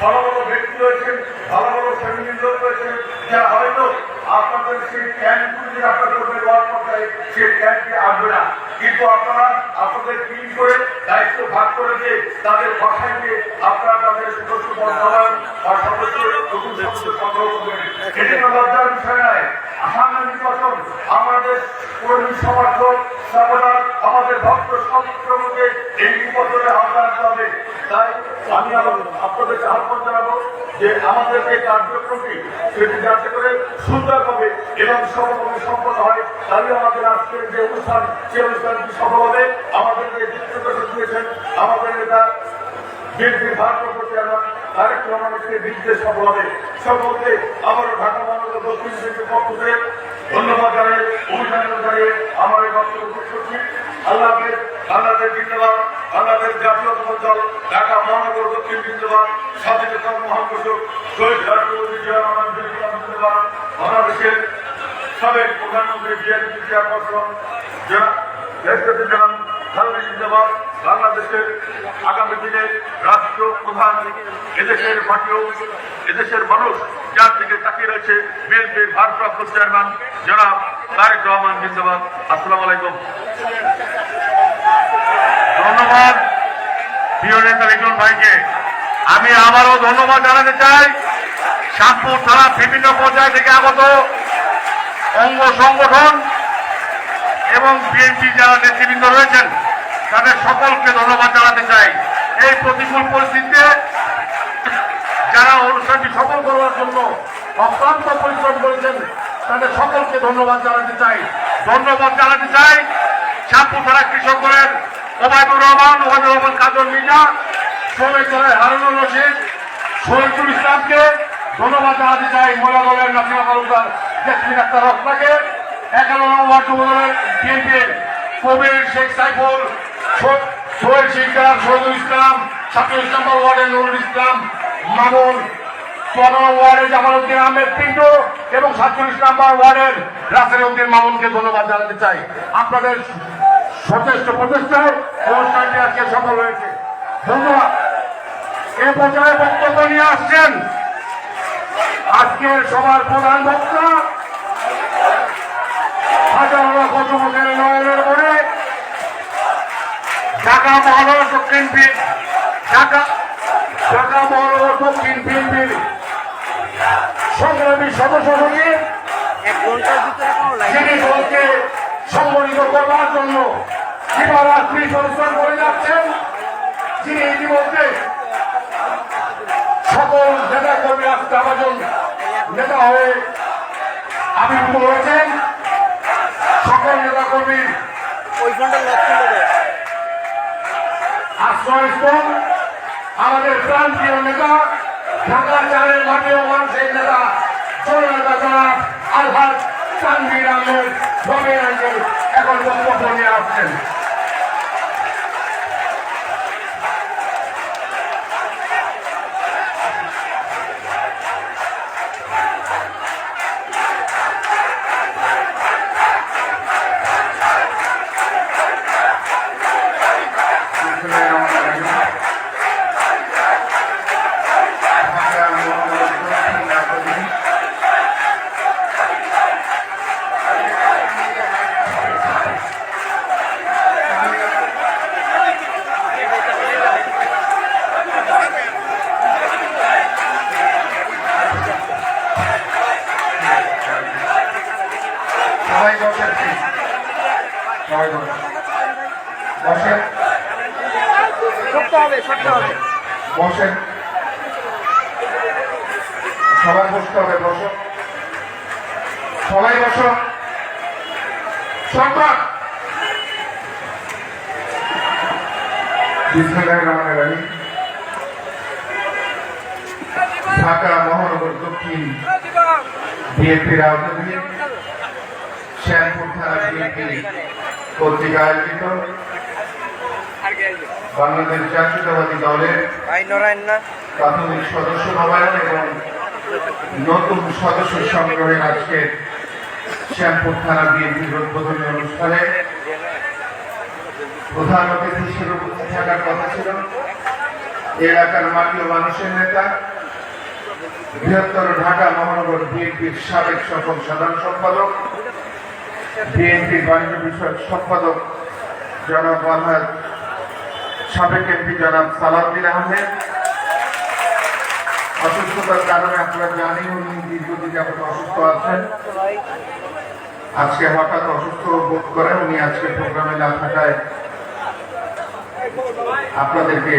ভালো ভালো ব্যক্তি রয়েছেন, ভালো ভালো ফ্যামিলির লোক রয়েছেন, যারা হয়তো আপনাদের সেই ক্যাম্পগুলি যে আপনারা করবেন ওয়ার্ড পর্যায়ে সেই ক্যাম্পে আসবে না। কিন্তু আপনারা আপনাদের টিম করে দায়িত্ব ভাগ করে দিয়ে তাদের বাসায় গিয়ে আপনারা তাদের সদস্য বর্তমান বা সদস্য নতুন সদস্য সংগ্রহ করবেন। এটি কোনো লজ্জার বিষয় নয়। সামনে নির্বাচন আমাদের কর্মী সমর্থক সাপোর্টার আমাদের ভক্ত সবকে এই নির্বাচনে আহ্বান হবে তাই আমি আপনাদেরকে আহ্বান জানাব যে আমাদের যে কার্যক্রমটি সেটি যাতে করে সুন্দর হবে এবং সফলভাবে সম্পন্ন হয়, তাহলে আমাদের আজকের যে অনুষ্ঠান, সেই অনুষ্ঠানটি সফল হবে। আমাদের যে আমাদের নেতা বিএনপির ভারপ্রাপ্ত চেয়ারম্যান তারেক নির্দেশ সফল হবে সকলকে আবারও ঢাকা মহানগর দক্ষিণ বিএনপির পক্ষ থেকে ধন্যবাদ জানিয়ে, অভিনন্দন জানিয়ে আমার এই বক্তব্য শেষ করছি। আল্লাহ বাংলাদেশ জিন্দাবাদ বাংলাদেশ জাতীয়তাবাদী দল ঢাকা মহানগর দক্ষিণ জিন্দাবাদ স্বাধীনতা মহাঘোষক শহীদ রাষ্ট্রপতি জিন্দাবাদ বাংলাদেশের সাবেক প্রধানমন্ত্রী বিএনপি চেয়ারপারসন লেফটেন্যান্ট বাংলাদেশের আগামী দিনে রাষ্ট্র প্রধান এদেশের মাটিও, এদেশের মানুষ যার দিকে তাকিয়ে রয়েছে বিএনপির ভারপ্রাপ্ত চেয়ারম্যান জনাব তারেক রহমান জিন্দাবাদ আসসালামু আলাইকুম। ধন্যবাদ, প্রিয় নেতা রিজন ভাইকে। আমি আবারও ধন্যবাদ জানাতে চাই শাহপুর থানা বিভিন্ন পর্যায় থেকে আগত অঙ্গ সংগঠন এবং বিএনপি যারা নেতৃবৃন্দ রয়েছেন। তাদের সকলকে ধন্যবাদ জানাতে চাই। এই প্রতিকূল পরিস্থিতিতে যারা অনুষ্ঠানটি সফল করার জন্য অক্লান্ত পরিশ্রম করেছেন, তাদের সকলকে ধন্যবাদ জানাতে চাই। ধন্যবাদ জানাতে চাই থানা কৃষকের ওবায়দুর রহমান ওবায়দুর রহমান কাজল মির্জা শ্রমিক দলের হারুনুর রশিদ, শহীদুল ইসলামকে ধন্যবাদ জানাতে চাই মহিলা দলের নাসিমা তালুকদার জেসমিন আক্তার রত্নাকে। একান্ন নম্বর ওয়ার্ড দলের বিএনপির কবির শেখ সাইফুল সোহেল শিকদার শহীদুল ইসলাম সাতচল্লিশ নম্বর ওয়ার্ডের নুরুল ইসলাম, মামুন পনেরো ওয়ার্ডের জামালউদ্দিন আহমেদ পিন্টু এবং সাতচল্লিশ নম্বর ওয়ার্ডের রাসেল উদ্দিন মামুনকে ধন্যবাদ জানাতে চাই। আপনাদের সচেষ্ট প্রচেষ্টায় অনুষ্ঠানটি আজকে সফল হয়েছে। ধন্যবাদ। এ পর্যায়ে বক্তব্য নিয়ে আসছেন আজকের সবার প্রধান বক্তা হাজার ঢাকা মহানগর দক্ষিণ বি- ঢাকা ঢাকা মহানগর দক্ষিণ বিএনপির সংগ্রামী সদস্য লাইন যিনি দলকে সংগঠিত করবার জন্য দিবারাত্রি পরিশ্রম করে যাচ্ছেন যিনি ইতিমধ্যে সকল নেতা কর্মী আজকে আমাজন নেতা হয়ে আবির্ভূত হয়েছেন। সকল নেতা কর্মীর ওই ফোনটা লক খুলে দেয় আশ্রয়স্থল আমাদের প্রান্তীয় নেতা, ঢাকা চারের মাঠেও মানুষের নেতা, জননেতা জনাব আলহাজ তানভীর আহমেদ রবিন আঙ্কেল এখন বক্তব্য নিয়ে আসছেন। সবাই বসেন বসেন বসেন সবাই বসতে হবে বসো। সবাই বসো। সম্মান ঢাকা মহানগর দক্ষিণ বিএনপির আওতাধীন শ্যামপুর থানা বিএনপি কর্তৃক আয়োজিত আর কে বাংলাদেশ জাতীয়তাবাদী দলের ভাই নরায়ণ না। প্রাথমিক সদস্য নবায়ন এবং নতুন সদস্য সংগ্রহের আজকে শ্যামপুর থানা বিএনপির উদ্বোধনী অনুষ্ঠানে প্রধান অতিথি হিসেবে থাকার কথা ছিল। এলাকার মাটি ও মানুষের নেতা বৃহত্তর ঢাকা মহানগর বিএনপির সাবেক সফল সাধারণ সম্পাদক বিএনপির বাণিজ্য বিষয়ক সম্পাদক জনাব আলহাজ সাবেক এমপি জনাব সালাউদ্দিন আহমেদ, অসুস্থতার কারণে আপনারা জানি উনি দীর্ঘদিন যাবত অসুস্থ আছেন। আজকে হঠাৎ অসুস্থ বোধ করেন, উনি আজকে প্রোগ্রামে না থাকায় আপনাদেরকে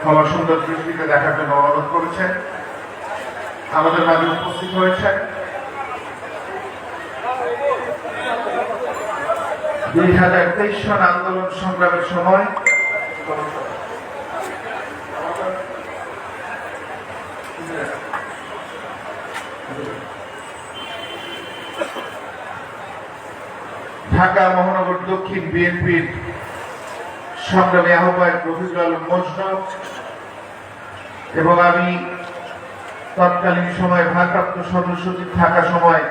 ক্ষমা সুন্দর দৃষ্টিতে দেখার জন্য অনুরোধ করেছেন। আমাদের মাঝে উপস্থিত হয়েছেন। দুই হাজার তেইশ সন আন্দোলন সংগ্রামের সময় ঢাকা মহানগর দক্ষিণ বিএনপির সংগ্রামী আহ্বায়ক রফিকুল আলম মজনব এবং আমি তৎকালীন সময় ভারপ্রাপ্ত সদস্য থাকা সময়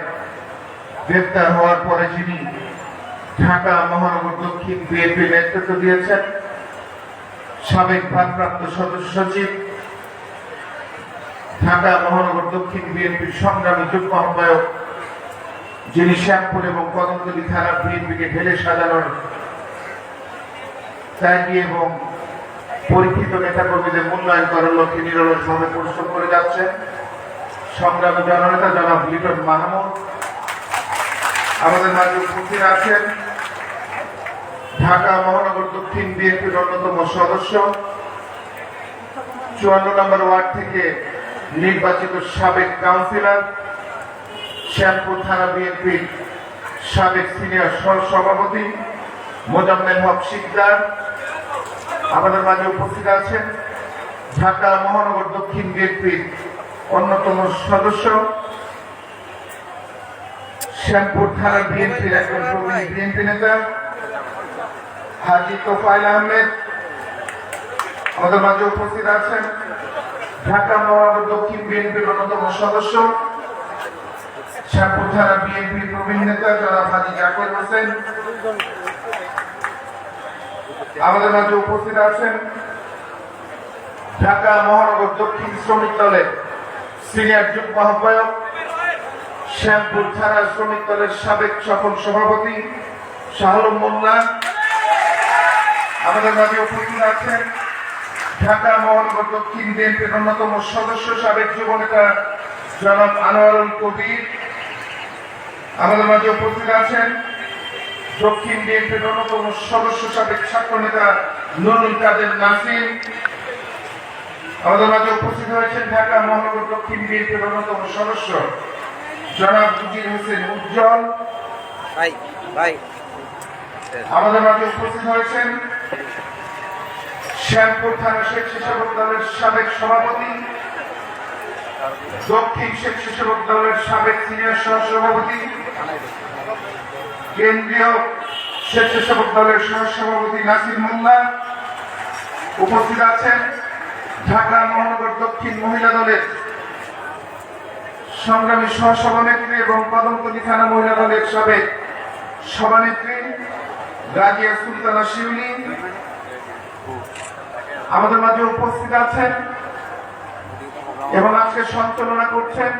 গ্রেপ্তার হওয়ার পরে যিনি ঢাকা মহানগর দক্ষিণ বিএনপি নেতৃত্ব দিয়েছেন সাবেক ভারপ্রাপ্ত সদস্য সচিব, ঢাকা মহানগর দক্ষিণ বিএনপির সংগ্রামী যুগ্ম আহ্বায়ক যিনি শ্যামপুর এবং কদমতলী থানার বিএনপিকে ঢেলে সাজানোর ত্যাগী এবং পরীক্ষিত নেতাকর্মীদের মূল্যায়ন করার লক্ষ্যে নিরলসভাবে পরিশ্রম করে যাচ্ছেন। সংগ্রামী জননেতা জনাব লিটন মাহমুদ, আমাদের মাঝে উপস্থিত আছেন ঢাকা মহানগর দক্ষিণ বিএনপির অন্যতম সদস্য। চুয়ান্ন নম্বর ওয়ার্ড থেকে নির্বাচিত সাবেক কাউন্সিলর, শ্যামপুর থানা বিএনপির সাবেক সিনিয়র সহ সভাপতি মোজাম্মেল হক শিকদার আমাদের মাঝে উপস্থিত আছেন। ঢাকা মহানগর দক্ষিণ বিএনপির অন্যতম সদস্য, শ্যামপুর থানা বিএনপির একজন প্রবীণ বিএনপি নেতা হাজি তোফাইল আহমেদ। আমাদের মাঝে উপস্থিত আছেন ঢাকা মহানগর দক্ষিণ বিএনপির অন্যতম সদস্য, শ্যামপুর বিএনপির প্রবীণ নেতা হাজি হোসেন। আমাদের মাঝে উপস্থিত আছেন ঢাকা মহানগর দক্ষিণ শ্রমিক দলের সিনিয়র যুগ্ম আহ্বায়ক, শ্যামপুর থানা শ্রমিক দলের সাবেক সফল সভাপতি শাহরুম মোল্লা। আমাদের মাঝে উপস্থিত আছেন ঢাকা মহানগর দক্ষিণ বিএনপির অন্যতম সদস্য সাবেক যুব নেতা জনাব আনোয়ারুল কবির। আমাদের মাঝে উপস্থিত আছেন দক্ষিণ বিএনপির অন্যতম সদস্য সাবেক ছাত্র নেতা নুরুল কাদের নাসিম। আমাদের মাঝে উপস্থিত হয়েছেন ঢাকা মহানগর দক্ষিণ বিএনপির অন্যতম সদস্য জনাব উজির হোসেন উজ্জ্বল। ভাই ভাই। আমাদের মাঝে উপস্থিত হয়েছেন শ্যামপুর থানা শেখ স্বেচ্ছাসেবক দলের সাবেক সভাপতি, দক্ষিণ শেখ স্বেচ্ছাসেবক দলের সাবেক সিনিয়র সহ সভাপতি কেন্দ্রীয় স্বেচ্ছাসেবক দলের সহ সভাপতি নাসির মোল্লা উপস্থিত আছেন। ঢাকা মহানগর দক্ষিণ মহিলা দলের সংগ্রামী সহসভানেত্রী এবং কদমতলী থানা মহিলা দলের সাবেক সভানেত্রী, রাজিয়া সুলতানা শিউলি আমাদের মাঝে উপস্থিত আছেন এবং আজকে সঞ্চালনা করছেন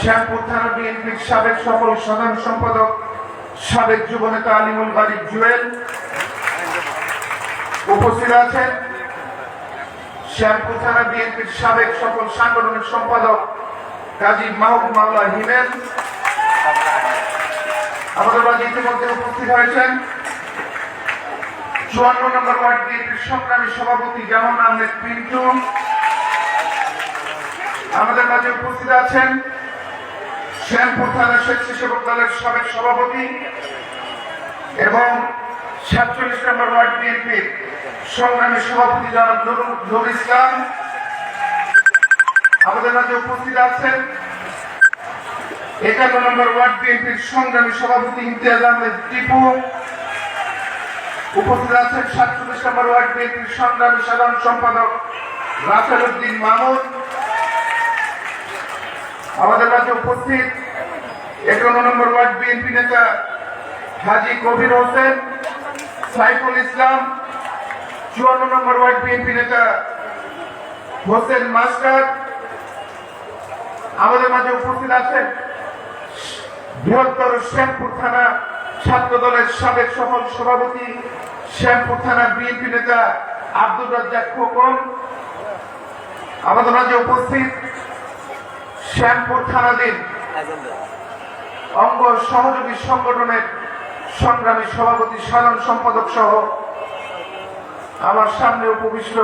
শ্যামপুর থানা বিএনপির সাবেক সফল সাধারণ সম্পাদক, সাবেক যুবনেতা আলিমুল বাড়ি জুয়েল উপস্থিত আছেন। শ্যামপুর থানা বিএনপির সাবেক সফল সাংগঠনিক সম্পাদক কাজী মাহবুব মাওলা হিমেল। আমাদের মাঝে ইতিমধ্যে উপস্থিত হয়েছেন চুয়ান্ন নম্বর ওয়ার্ড সভাপতি জামান আহমেদ পিন্টু আমাদের মাঝে উপস্থিত আছেন শ্যামপুর থানা দলের সাবেক সভাপতি এবং সাতচল্লিশ নম্বর ওয়ার্ড বিএনপির সংগ্রামী সভাপতি জনাব নুর ইসলাম। আমাদের মাঝে উপস্থিত আছেন একান্ন নম্বর ওয়ার্ড বিএনপির সংগ্রামী সভাপতি ইমতিয়াজ আহমেদ টিপু। উপস্থিত আছেন সাতচল্লিশ নম্বর ওয়ার্ড বিএনপির সংগ্রামী সাধারণ সম্পাদক রাসেল উদ্দিন মামুন আমাদের মাঝে উপস্থিত একান্ন নম্বর ওয়ার্ড বিএনপি নেতা হাজি কবির হোসেন, সাইফুল ইসলাম, চুয়ান্ন নম্বর ওয়ার্ড বিএনপি নেতা হোসেন মাস্টার। আমাদের মাঝে উপস্থিত আছেন বৃহত্তর শ্যামপুর থানা ছাত্র দলের সাবেক সফল সভাপতি শ্যামপুর থানা বিএনপি নেতা আব্দুর রাজ্জাক খোকন, আমাদের মাঝে উপস্থিত শ্যামপুর থানাধীন অঙ্গ সহযোগী সংগঠনের সংগ্রামী সভাপতি, সাধারণ সম্পাদক সহ আমার সামনে উপবিষ্ট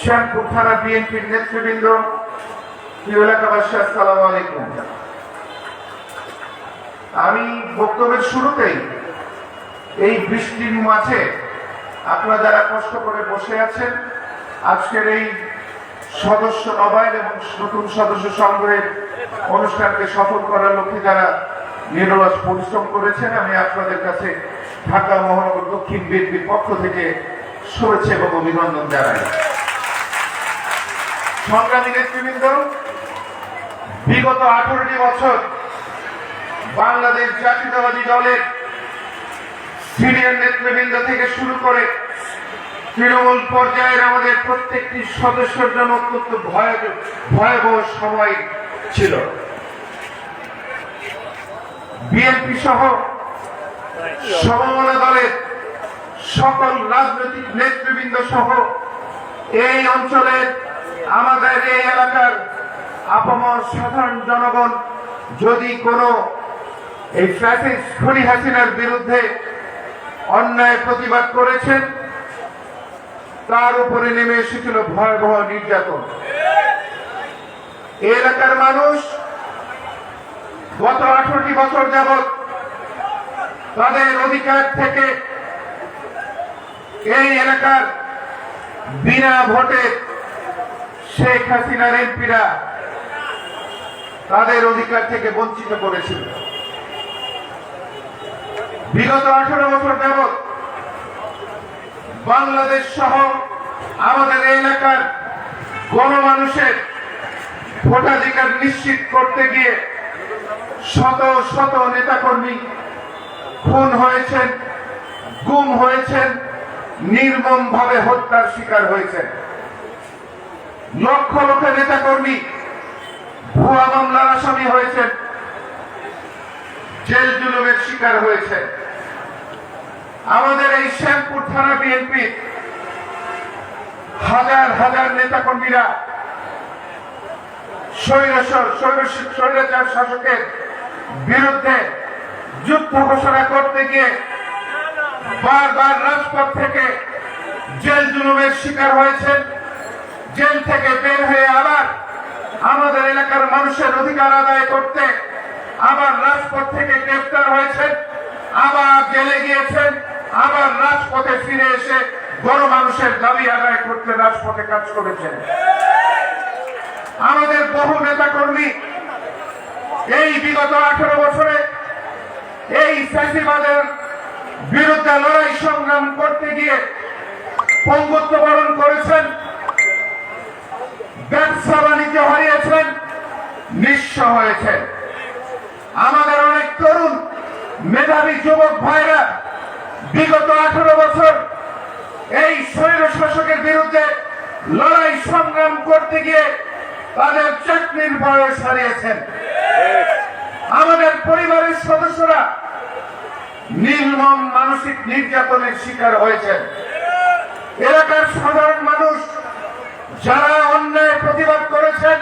শ্যামপুর থানা বিএনপির নেতৃবৃন্দ, প্রিয় এলাকাবাসী, আসসালামু আলাইকুম। আমি বক্তব্যের শুরুতেই এই বৃষ্টির মাঝে আপনারা যারা কষ্ট করে বসে আছেন, আজকের এই সদস্য নবায়ন এবং নতুন সদস্য সংগ্রহের অনুষ্ঠানকে সফল করার লক্ষ্যে যারা নিরলস পরিশ্রম করেছেন, আমি আপনাদের কাছে ঢাকা মহানগর দক্ষিণ বিএনপির পক্ষ থেকে শুভেচ্ছা এবং অভিনন্দন জানাই। সংগ্রামী নেতৃবৃন্দ, বিগত আঠারোটি বছর বাংলাদেশ জাতীয়তাবাদী দলের সিনিয়র নেতৃবৃন্দ থেকে শুরু করে তৃণমূল পর্যায়ের আমাদের প্রত্যেকটি সদস্যের জন্য অত্যন্ত ভয়াবহ সময় ছিল। বিএনপি সহ সমমনা দলের সকল রাজনৈতিক নেতৃবৃন্দ সহ এই অঞ্চলের আমাদের এই এলাকার আপামর সাধারণ জনগণ, যদি কোনো এই খনি হাসিনার বিরুদ্ধে অন্যায় প্রতিবাদ করেছেন। তার উপরে নেমে এসেছিল ভয়াবহ নির্যাতন। এলাকার মানুষ গত আঠারোটি বছর যাবৎ তাদের অধিকার থেকে এই এলাকার বিনা ভোটে শেখ হাসিনার এমপিরা তাদের অধিকার থেকে বঞ্চিত করেছিল। বিগত আঠারো বছর যাবৎ বাংলাদেশ সহ আমাদের এলাকার গণমানুষের ভোটাধিকার নিশ্চিত করতে গিয়ে শত শত নেতাকর্মী খুন হয়েছেন, গুম হয়েছেন নির্মম ভাবে হত্যার শিকার হয়েছেন। লক্ষ লক্ষ নেতাকর্মী ভুয়া মামলার আসামি হয়েছেন, জেল জুলুমের শিকার হয়েছে আমাদের এই শ্যামপুর থানা বিএনপি হাজার হাজার স্বৈর- স্বৈরাচার শাসকের বিরুদ্ধে যুদ্ধ ঘোষণা করতে গিয়ে বারবার রাজপথ থেকে জেল জুলুমের শিকার হয়েছেন। জেল থেকে বের হয়ে আবার আমাদের এলাকার মানুষের অধিকার আদায় করতে আবার রাজপথ থেকে গ্রেফতার হয়েছেন, আবার জেলে গিয়েছেন। আবার রাজপথে ফিরে এসে বড় মানুষের দাবি আদায় করতে রাজপথে কাজ করেছেন। আমাদের বহু নেতা কর্মী এই বিগত আঠারো বছরে এই ফ্যাসিবাদের বিরুদ্ধে লড়াই সংগ্রাম করতে গিয়ে পঙ্গুত্ব বরণ করেছেন, ব্যবসা বাণিজ্য হারিয়েছেন, নিঃস্ব হয়েছেন। আমাদের অনেক তরুণ, মেধাবী যুবক ভাইরা বিগত আঠারো বছর এই স্বৈর শাসকের বিরুদ্ধে লড়াই সংগ্রাম করতে গিয়ে তাদের চাকরির বয়স হারিয়েছেন। আমাদের পরিবারের সদস্যরা নির্মম মানসিক নির্যাতনের শিকার হয়েছেন। এলাকার সাধারণ মানুষ যারা অন্যায় প্রতিবাদ করেছেন,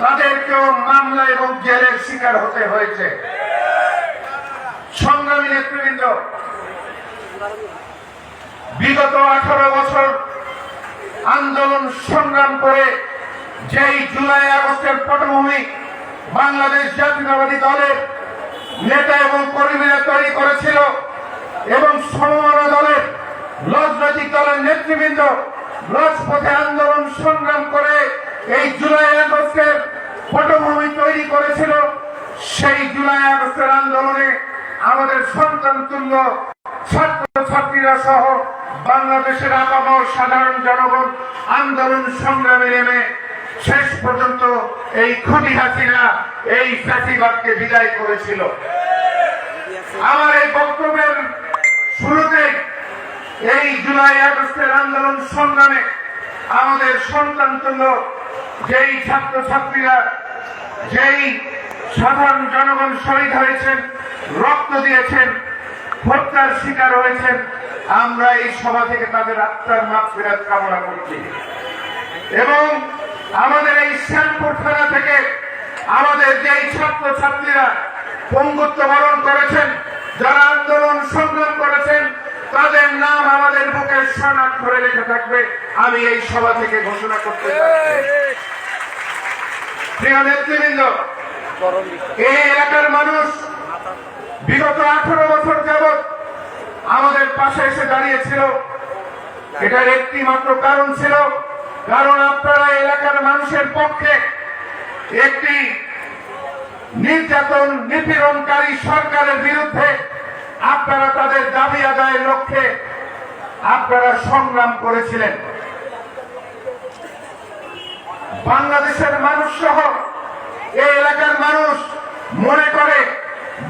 তাদেরকেও মামলা এবং জেলের শিকার হতে হয়েছে। সংগ্রামী নেতৃবৃন্দ বিগত আঠারো বছর আন্দোলন সংগ্রাম করে যেই জুলাই আগস্টের পটভূমি বাংলাদেশ জাতীয়তাবাদী দলের নেতা এবং কর্মীরা তৈরি করেছিল এবং সমমনা দলের রাজনৈতিক দলের নেতৃবৃন্দ রাজপথে আন্দোলন সংগ্রাম করে এই জুলাই আগস্টের পটভূমি তৈরি করেছিল, সেই জুলাই আগস্টের আন্দোলনে আমাদের সন্তান তুল্য ছাত্রছাত্রীরা সহ বাংলাদেশের সাধারণ জনগণ আন্দোলন সংগ্রামে নেমে শেষ পর্যন্ত এই খুঁটি এই বিদায় করেছিল। আমার এই বক্তব্যের শুরুতে এই জুলাই আগস্টের আন্দোলন সংগ্রামে আমাদের সন্তান তুল্য, যেই ছাত্রছাত্রীরা, যেই সাধারণ জনগণ শহীদ হয়েছেন, রক্ত দিয়েছেন হত্যার শিকার হয়েছেন। আমরা এই সভা থেকে তাদের আত্মার মাপ ফেরত কামনা করছি। এবং আমাদের এই শ্যামপুর থানা থেকে আমাদের যে ছাত্র ছাত্রীরা পঙ্গুত্ব বরণ করেছেন, যারা আন্দোলন সংগ্রাম করেছেন, তাদের নাম আমাদের বুকের সনাক করে লেখা থাকবে। আমি এই সভা থেকে ঘোষণা করতে প্রিয় নেতৃবৃন্দ, এই এলাকার মানুষ বিগত আঠারো বছর যাবৎ আমাদের পাশে এসে দাঁড়িয়েছিল। এটার একটি মাত্র কারণ ছিল, কারণ আপনারা এলাকার মানুষের পক্ষে একটি নির্যাতন, নিপীড়নকারী সরকারের বিরুদ্ধে আপনারা তাদের দাবি আদায়ের লক্ষ্যে আপনারা সংগ্রাম করেছিলেন। বাংলাদেশের মানুষ সহ এই এলাকার মানুষ মনে করে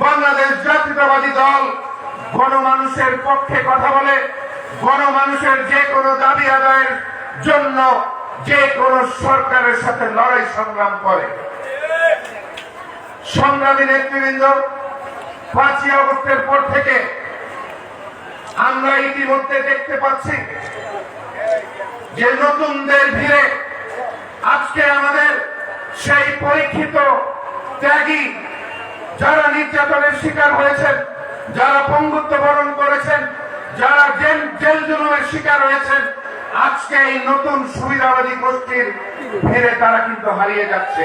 বাংলাদেশ জাতীয়তাবাদী দল গণমানুষের পক্ষে কথা বলে, গণমানুষের যে কোনো দাবি আদায়ের জন্য যে কোনো সরকারের সাথে লড়াই সংগ্রাম করে। সংগ্রামী নেতৃবৃন্দ, পাঁচই আগস্টের পর থেকে আমরা ইতিমধ্যে দেখতে পাচ্ছি যে নতুনদের ভিড়ে আজকে আমাদের সেই পরীক্ষিত ত্যাগী যারা নির্যাতনের শিকার হয়েছেন, যারা পঙ্গুত্ব বরণ করেছেন, যারা জেল জেল জুলুমের শিকার হয়েছেন, আজকে এই নতুন সুবিধাবাদী গোষ্ঠীর ভিড়ে তারা কিন্তু হারিয়ে যাচ্ছে।